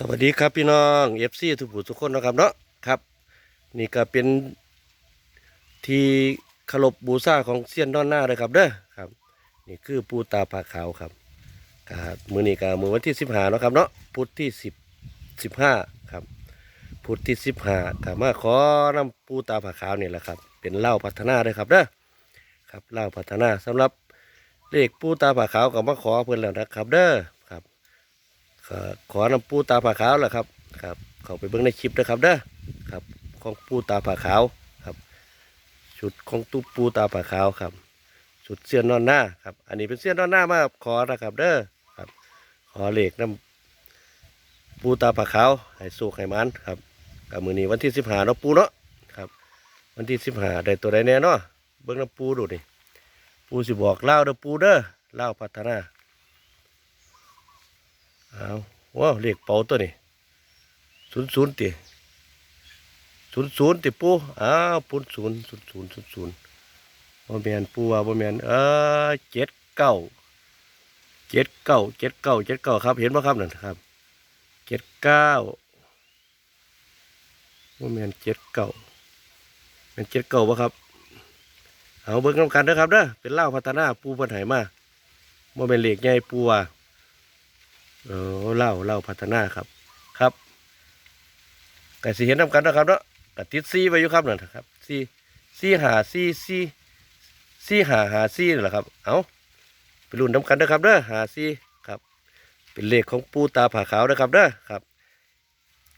สวัสดีครับพี่น้องเอฟซีทุกผู้ทุกคนนะครับเนาะครับ นี่ก็เป็นที่เคารพบูชาของเซียนดอนหน้าเลยครับเด้อครับ นี่คือปูตาผาขาวครับกามือนี้กามือวันที่สิบห้านาะครับเนาะพุธที่สิบสิบห้าครับพุธที่สิบห้ากามาขอนำปูตาผาขาวนี่แหละครับ เป็นเล้าพัฒนาเลยครับเด้อครับเล้าพัฒนาสำหรับเลขปูตาผาขาวก็มาขอเพื่อนแล้วนะครับ เด้อ ก็ขอนำปูตาผาขาวแหละครับครับเขาไปเบิ่งในคลิปนะครับเด้อครับของปูตาผาขาวครับชุดของตู้ปูตาผาขาวครับชุดเสี้ยนนอนหน้าครับอันนี้เป็นเสี้ยนนอนหน้ามาขอนะครับ เด้อครับขอเหลขนำปูตาผาขาวให้สุกให้มันครับกับมือนี้วันที่สิบห้าเนาะปูเนาะครับวันที่สิบห้าได้ตัวใดแน่เนาะเบิ่งน้ำปูดูนี่ปูสิบอกเล่าเด้อปูเด้อเล่าพัฒนา เอาว้าวเรียกเป่าตัวนี้ศูนย์ศูนย์ตีศูนย์ศูนย์ตีปูอ้าวปูนศูนย์ศูนย์ศูนย์ศูนย์ศูนย์บ่แมนปูว่าบ่แมนเออเจ็ดเก้าเจ็ดเก้าเจ็ดเก้าเจ็ดเก้าครับ เห็นป่ะครับนั่นครับเจ็ดเก้าบ่แมนเจ็ดเก้าแมนเจ็ดเก้าป่ะครับเอาเบิ่งน้ำกันเด้อครับเด้อเป็นเล่าพัฒนาปูเปัญหามาบ่แมนเหล็กใหญ่ปูว่า เออเล่าเล่าพัฒนาครับ ครับก็สิเห็นนำกันนะครับเนาะกติดซีไว้อยู่ครับนั่นครับซีซีหาซีซีซีหาหาซีนี่แหละครับ เอาไปรุ่นนำกันเด้อครับเด้อหาซีครับ เป็นเลขของปูตาผาขาวนะครับเด้อครับ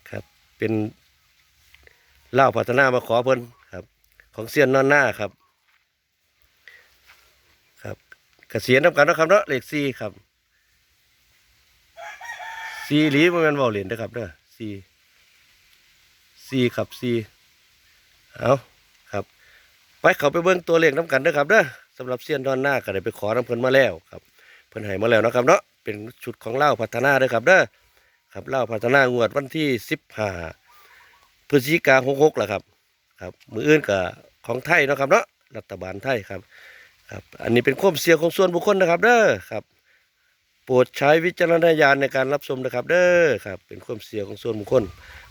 ครับเป็นเล่าพัฒนามาขอเพิ่นครับ ของเซียนนอนหน้าครับ ครับกเสียนนำกันนะครับเนาะเลขซีครับ ซีหลีมันเป็นเบาเหรียญนะครับเด้อซีซีครับซีเอาครับไปเขาไปเบิ้งตัวเลขน้ำกันเด้อครับเด้อสำหรับเซียนดอนหน้าก็ได้ไปขอน้ำเพิ่นมาแล้วครับเพิ่นให้มาแล้วนะครับเนาะเป็นชุดของเล่าพัฒนาเด้อครับเด้อครับเล่าพัฒนางวดวันที่สิบห้าพฤศจิกาหกหกแหละครับ ครับมืออื่นกับของไทยนะครับเนาะรัฐบาลไทยครับครับ อันนี้เป็นความเสียของส่วนบุคคลนะครับเด้อครับ โปรดใช้วิจารณญาณในการรับชมนะครับ เด้อครับ เป็นความเสียของส่วนบุคคล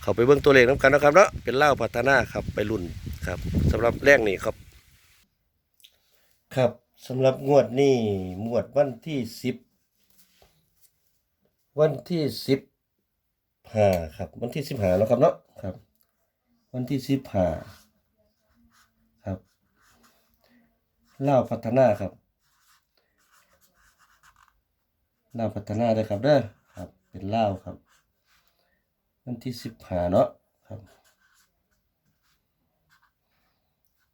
เขาไปเบิ่งตัวเลขน้ำกันนะครับเนาะเป็นเล่าพัฒนาครับไปรุ่นครับสำหรับแรกนี่ครับ ครับสำหรับงวดนี้งวดวันที่สิบวันที่สิบห้าครับ วันที่สิบห้าแล้วครับเนาะครับ วันที่สิบห้าครับเล่าพัฒนาครับ ลาวพัฒนาเลยครับเด้อครับ เป็นลาวครับ วันที่สิบห้าเนาะครับ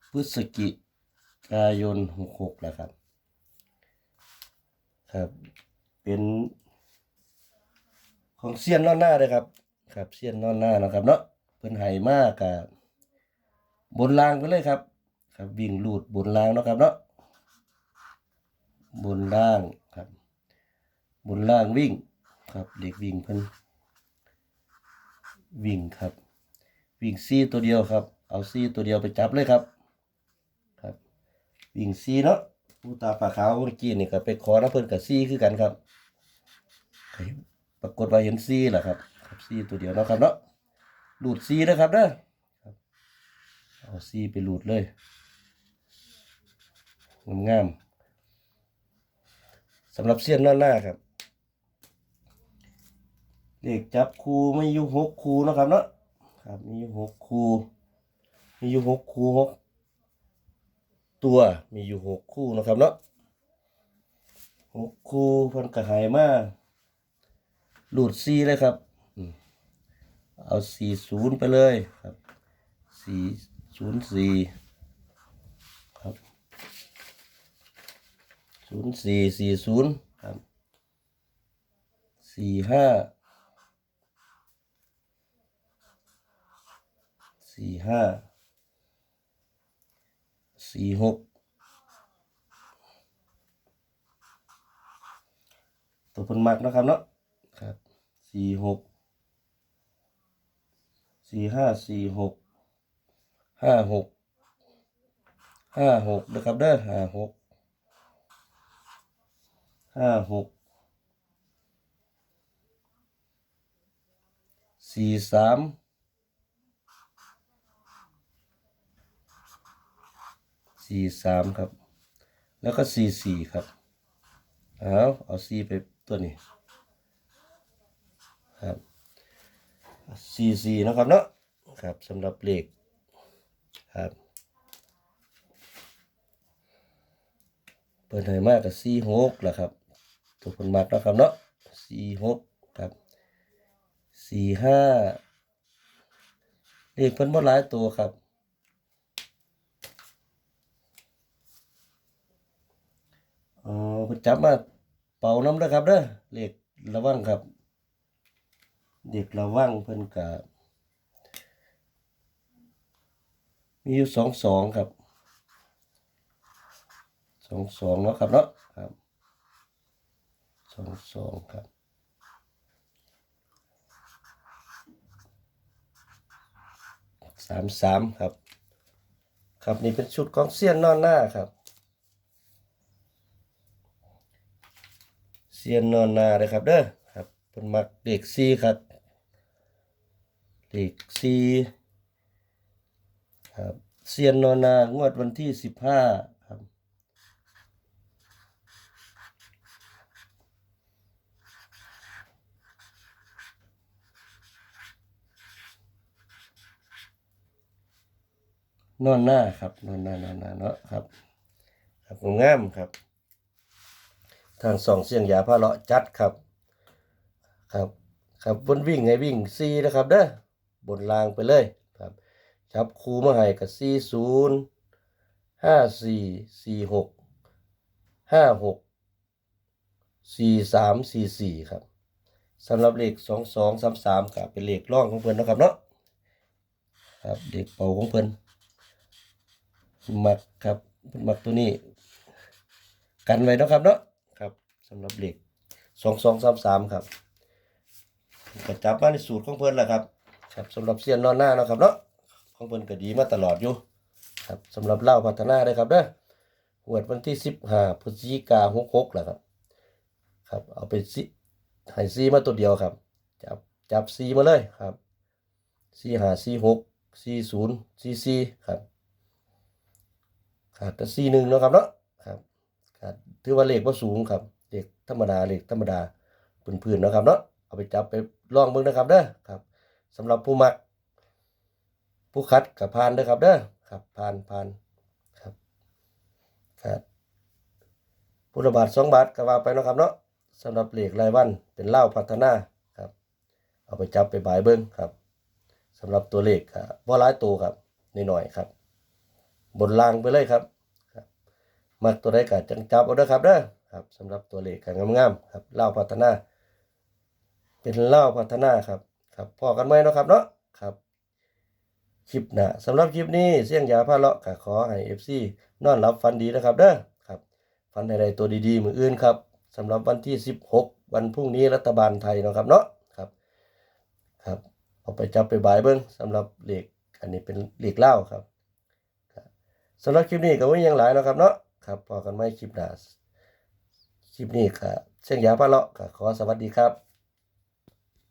พฤศจิกายนหกหกแล้วครับ ครับเป็นของเซียนนอนหน้าเลยครับ ครับเซียนนอนหน้านะครับเนาะเพิ่นให้มากกับบนรางไปเลยครับ ครับวิ่งลูดบนรางเนาะครับเนาะบนล่าง บนล่างวิ่งครับเด็กวิ่งเพิ่นวิ่งครับ วิ่งซีตัวเดียวครับ เอาซีตัวเดียวไปจับเลยครับ ครับ วิ่งซีเนาะผู้ตาปลาขาวเมื่อกี้นี่ก็ไปขอน้ำเพิ่นกับซีคือกันครับปรากฏว่าเห็นซีแหละครับครับซีตัวเดียวเนาะครับเนาะหลุดซีนะครับเด้อครับเอาซีไปหลุดเลยงามๆสำหรับเสี้ยนหน้าหน้าครับ เลขจับคูไม่อยู่หกคูนะครับเนาะครับมีอยู่หกคูมีอยู่หกคูหกตัวมีอยู่หกคู่นะครับเนาะหกคูเพันกระหายมาหลุดซีเลยครับเอาสี่ศูนย์ไปเลยครับสี่ศูนย์สี่ครับศูนย์สี่สี่ศูนย์ครับสี่ห้า สี่ห้าสี่หกตัวเพิ่นมักนะครับเนาะครับสี่หกสี่ห้าสี่หกห้าหกห้าหกนะครับเด้อห้าหกห้าหกสี่สาม สี่สามครับ แล้วก็สี่สี่ครับเอาเอาสี่ไปตัวนี้ครับสี่สี่นะครับเนาะครับสำหรับเลขครับเปิดให้มากกับสี่หกแหละครับตัวคนมักนะครับเนาะสี่หกครับสี่ห้าเลขเพิ่นบ่หลายตัวครับ อ๋อเพิ่นจับมาเป่าน้ำนะครับเด้อเลขระวังครับเด็กระวังเพิ่นกะมีอยู่สองสองครับสองสองเนาะครับเนาะครับสองสองครับสามสามครับ ครับนี่เป็นชุดของเซียนนอนหน้าครับ ซียนนอนหน้าเลยครับเด้อครับเป็นมักเด็กซีครับเด็กซีครับเซียนนอนหน้างวดวันที่สิบห้าครับนอนหน้าครับนอนหน้านอนหน้าเนาะครับ ครับงามครับ ทางสองเสียงยาพาเลาะจัดครับ ครับ ครับบนวิ่งไงวิ่งซีนะครับเด้อบนรางไปเลยครับจับคูมาให้กับซีศูนย์ห้าสี่สี่หกห้าหกสี่สามสี่สี่ครับสำหรับเลขสองสองสามสามครับเป็นเลขร่องของเพิ่นนะครับเนาะครับเลขเป่าของเพิ่นมักครับมักตัวนี้ กันไว้นะครับเนาะ สำหรับเหล็กสองสองสามสามครับก็จับมาในสูตรของเพิ่นแหละครับ ครับสำหรับเซียนนอนหน้านะครับเนาะของเพิ่นก็ดีมาตลอดอยู่ครับสำหรับเล่าพัฒนาได้ครับเด้อหวดวันที่สิบห้าพฤศจิกาหกหกแหละครับ ครับ เอาไปซีให้ซีมาตัวเดียวครับ จับจับซีมาเลยครับซีห้าซีหกซีศูนย์ซีซีครับขาดแต่สี่หนึ่งเนาะครับเนาะครับขาดถือว่าเลขว่าสูงครับ เลขธรรมดาเลขธรรมดาพื้นๆนะครับเนาะเอาไปจับไปลองเบิ่งนะครับเด้อครับสำหรับผู้มัก ผู้คัดกับพานเด้อครับเด้อครับพานพานครับครับพุทธบาทสองบาทก็ว่าไปนะครับเนาะสำหรับเหลขรายวันเป็นเล่าพัฒนาครับ เอาไปจับไปบายเบิ้งครับสำหรับตัวเลขครับบ่หลายตัวครับนหน่อยๆครับ บนล่างไปเลยครับครับมักตัวใดก็จังจับเอาเด้อครับเด้อ ครับสำหรับตัวเลขก็งามๆครับเล่าพัฒนา เป็นเล่าพัฒนาครับ ครับพอกันไหมเนาะครับเนาะครับคลิปหน้าสำหรับคลิปนี้เสี่ยงยาพาเลาะก็ขอให้ FC นอนหลับฝันดีนะครับเด้อครับฝันในใดตัวดีๆมืออื่นครับสำหรับวันที่ 16 วันพรุ่งนี้รัฐบาลไทยเนาะครับเนาะครับครับเอาไปจับไปบายเบิ้งสำหรับเลขอันนี้เป็นเลขเล่าครับสำหรับคลิปนี้ก็ไม่ยังหลายแล้วครับเนาะครับพอกันไม่คลิปหน้า คลิปนี้ค่ะเส้นยาพะเลาะค่ะขอสวัสดีครับ